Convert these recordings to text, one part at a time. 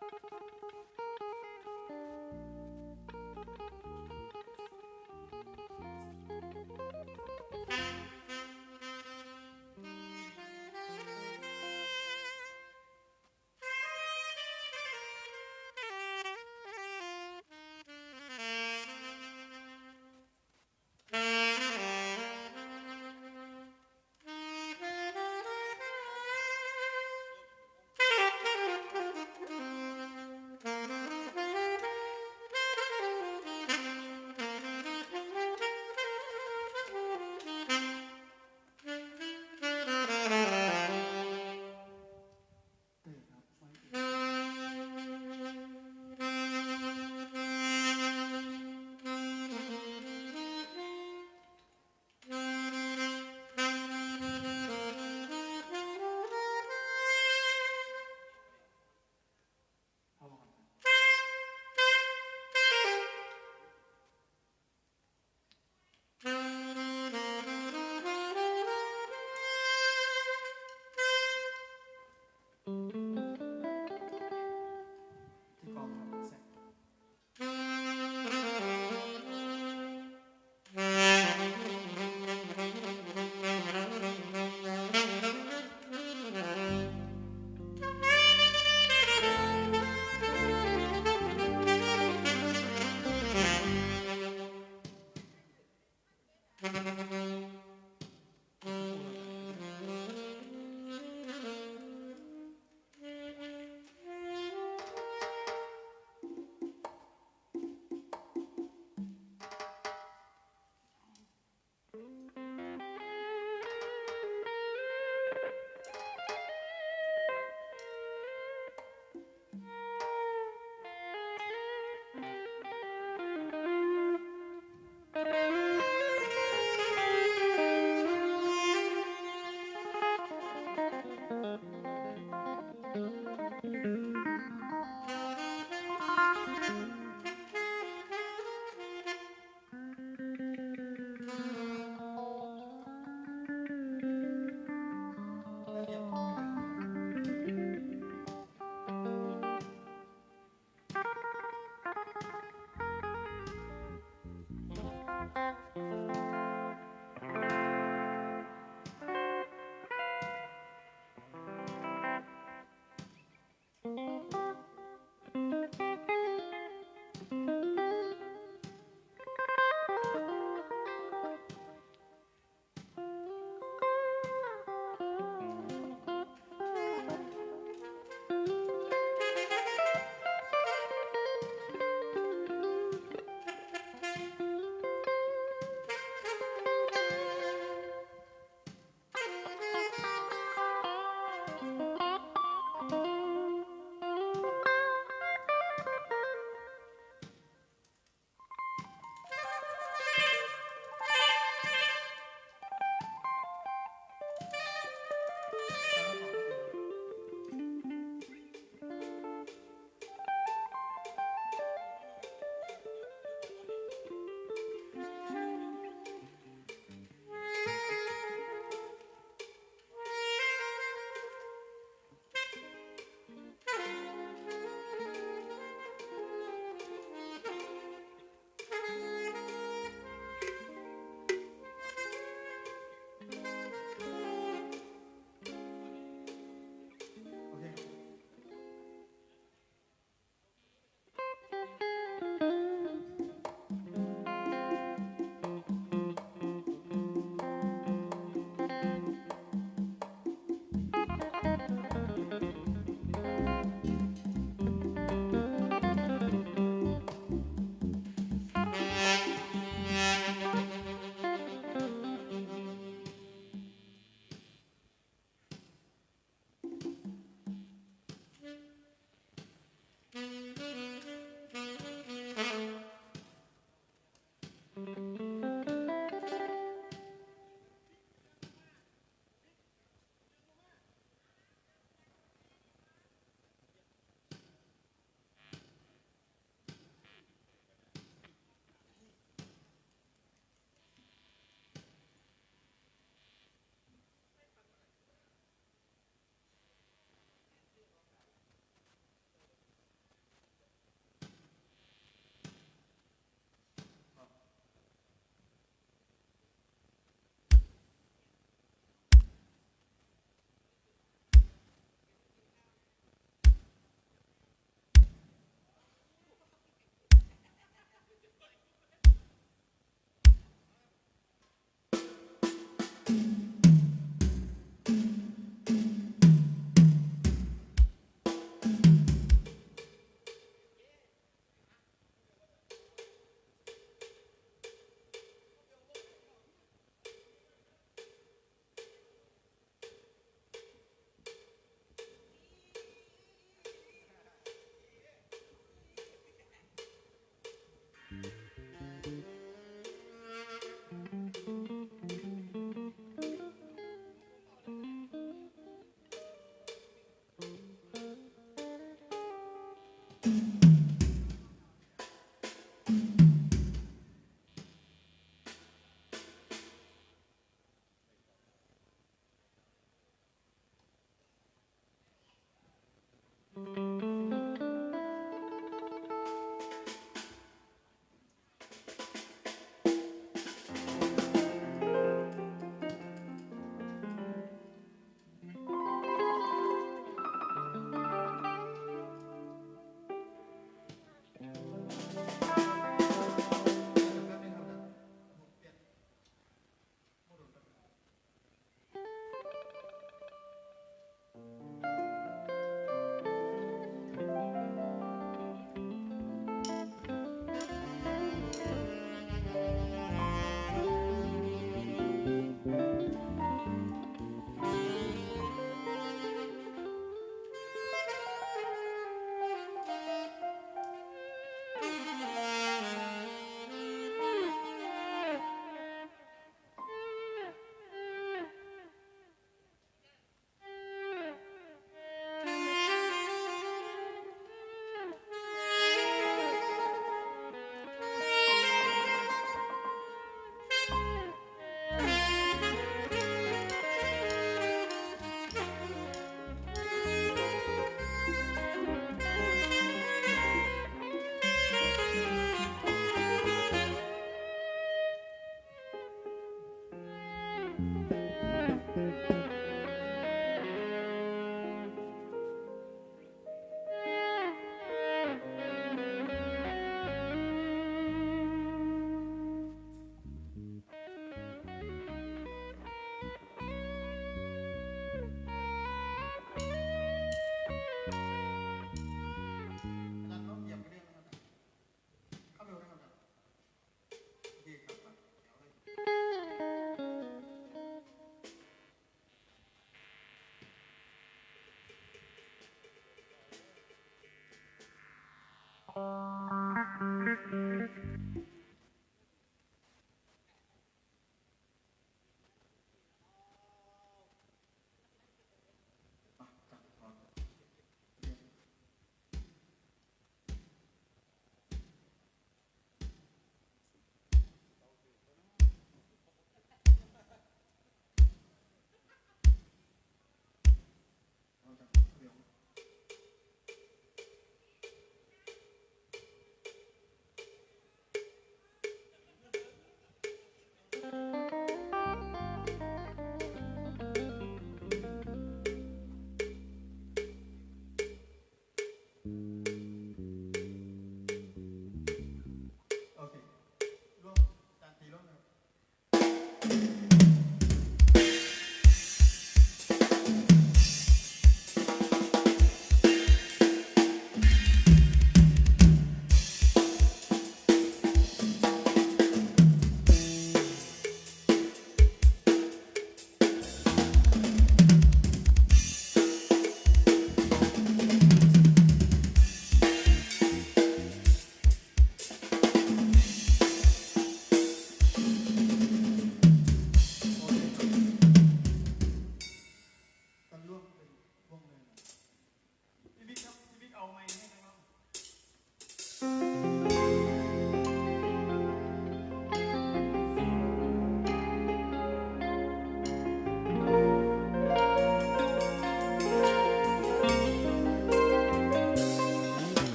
Thank you.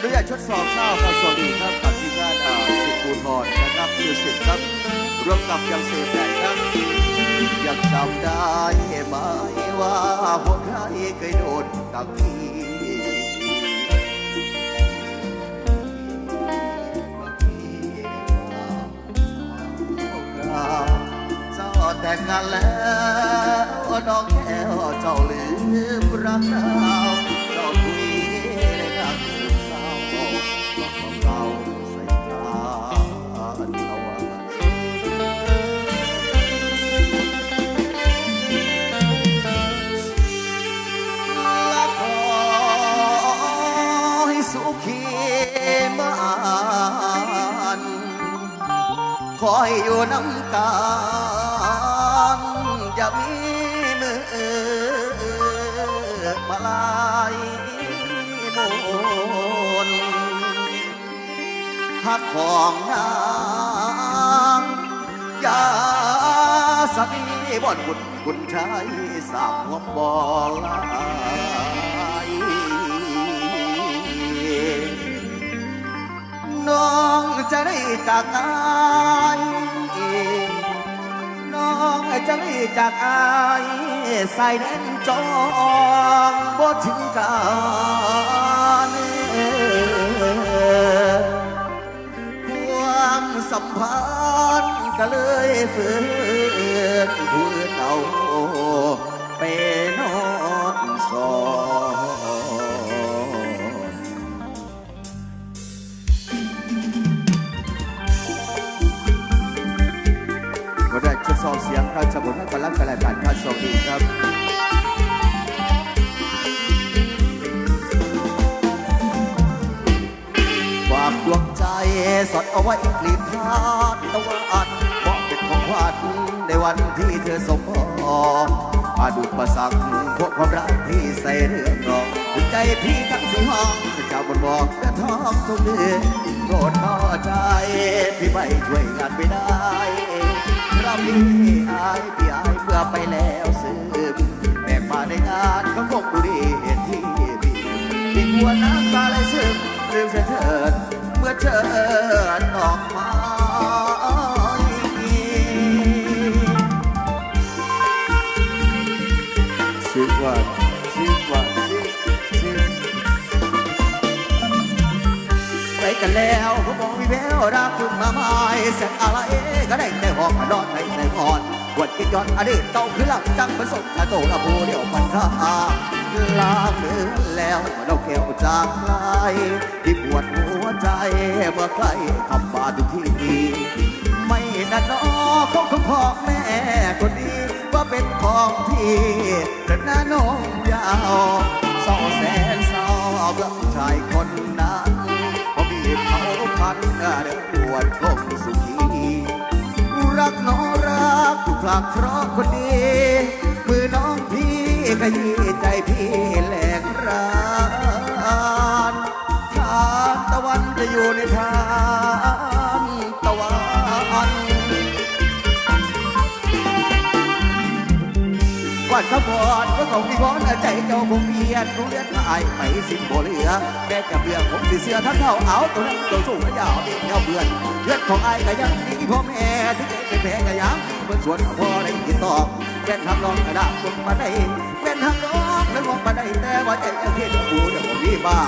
อนุญาตทดสอบทราบครับสวัสดีครับกับทีมงานอ่าสิบปูนอนนะครับมิวสิกครับร่วมกับยังเซฟแบนครับยังจำได้ไหมว่าพวใครเคยโดนกับพี่ว่าพี่ว่าเจ้าแต่งงานแล้วน้องแก้วเจ้าลืมรักเรา ให้อยู่น้ำกันอย่ามีมือมาลายมนหักของนางย่าสนีบ่อนบุญบุญชายสามหัวบ่อลายน้องจะได้จากอาย จังจากอายใส่แดนจองบ่ถึงกันความสัมพันธ์ก็เลยฝืนฝืนเอาเปนอน ไว้กลีบทานตะวันบอกเป็นของขวัญในวันที่เธอสมพรมาดูประสังพวกความรักที่ใส่เรื่องรองถึงใจพี่ทั้งสี่ห้องเจ้าบนบอกกระท้องทุกเดือนโปรดเข้าใจพี่ไม่ช่วยงานไม่ได้เราพี่อายพี่อายเพื่อไปแล้วสืบแบกมาในงานก็คงบุรีเหตุที่พี่ที่หัวน้ำตาไหลซึมลืมเสียเถิด เมื่อเชิญออกมาสิบวันสิบวันสิบสิบไปกันแล้วเขาบอกวิแววรักคุณมาไม่เสร็จอะไรก็ได้แต่หอกมานอนในใจก่อนวันกินย้อนอดีตเก่าคือหลังจังผสมกระโตละบูเดียวพันธาลาเลือแล้วเมื่อเราแก้วจากลายที่ปวดหัว ใจเมื่อใกล้คำบาทุกทีไม่นันนอของของพ่อแม่คนนี้ว่าเป็นของพี่แต่หน้าน้องยาวเศร้าแสนเศร้าเรื่องชายคนนั้นพอมีเผาพันเดือดปวดคงสุขีรักน้องรักทุกครั้งเพราะคนดีมือน้องพี่ขยี้ใจพี่แหลกรา จะอยู่ในทานตะวันวันขบวนก็ต้องมีวอนใจเจ้าคงเพียนรู้เลือนอายไปสิ้นบ่เหลือแม้จะเบื่อผมสิเสือทั้งเท่าเอาตัวนั้นตัวสูงและยาวเดียวเบื่อเลือดของอายก็ยังมีพ่อแม่ที่เป็นแผลก็ยังเมื่อสวนพ่อได้กินตอกเป็นทำรองกระดาษลงมาได้เป็นทำรองแล้วลงมาได้แต่ว่าใจยังเห็นกูเดี๋ยวผมมีบ้า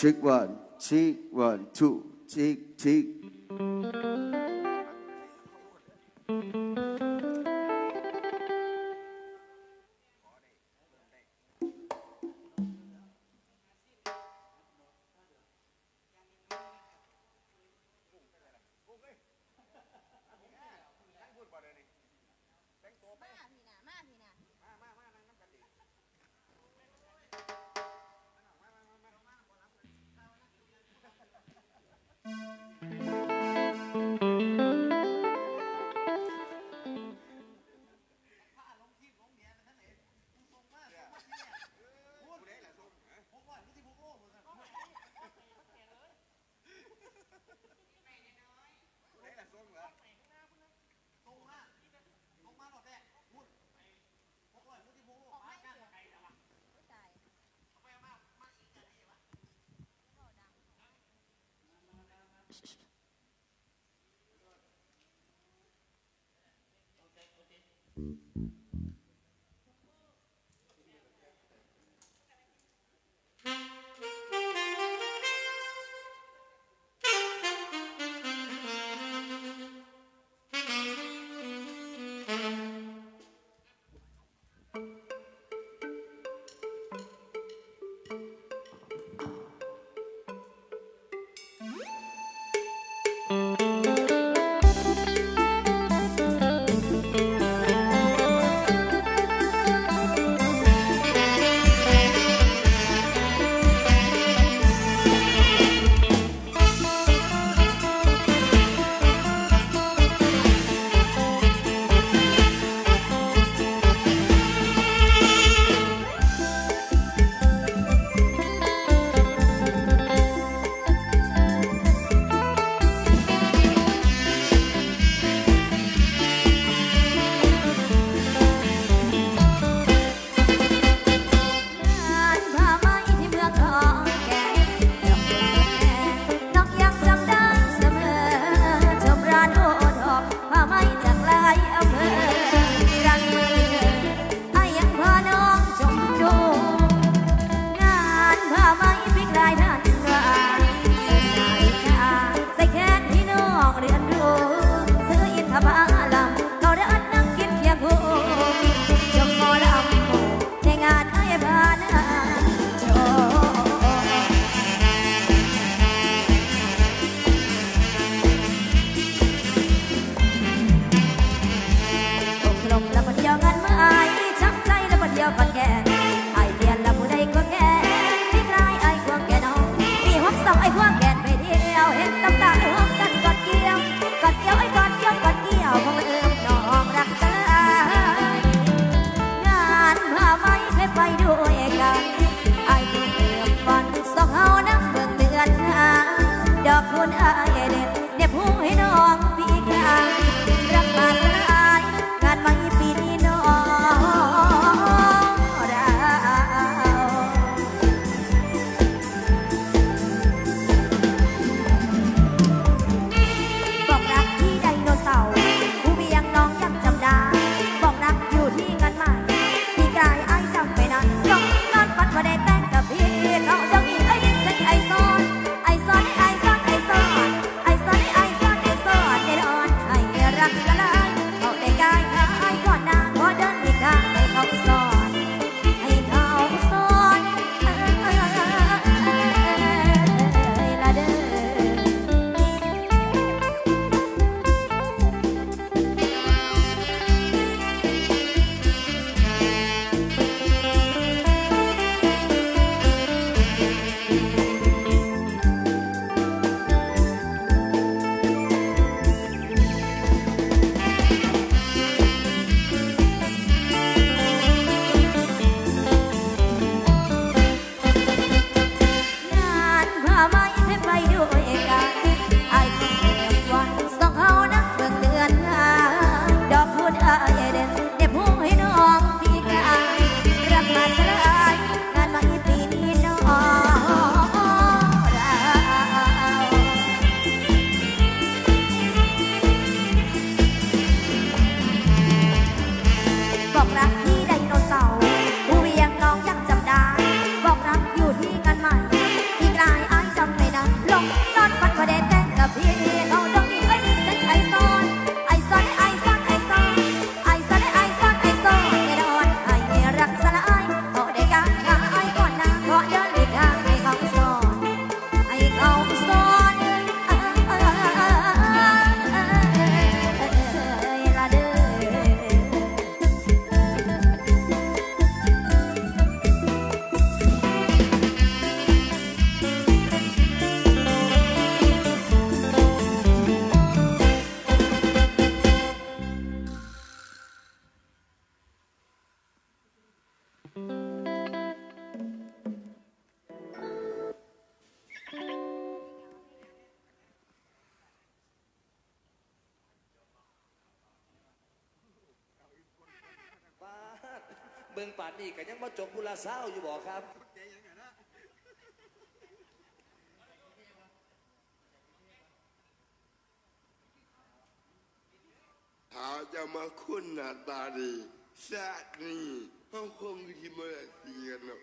check one check one two check check เนนี้ก็ยังมาจบบุลาเศร้าอยู่บ่ครับหาจะมาคุ้นหน้าตาดีแซดนี่ห้องคงที่มาตีกันเนาะ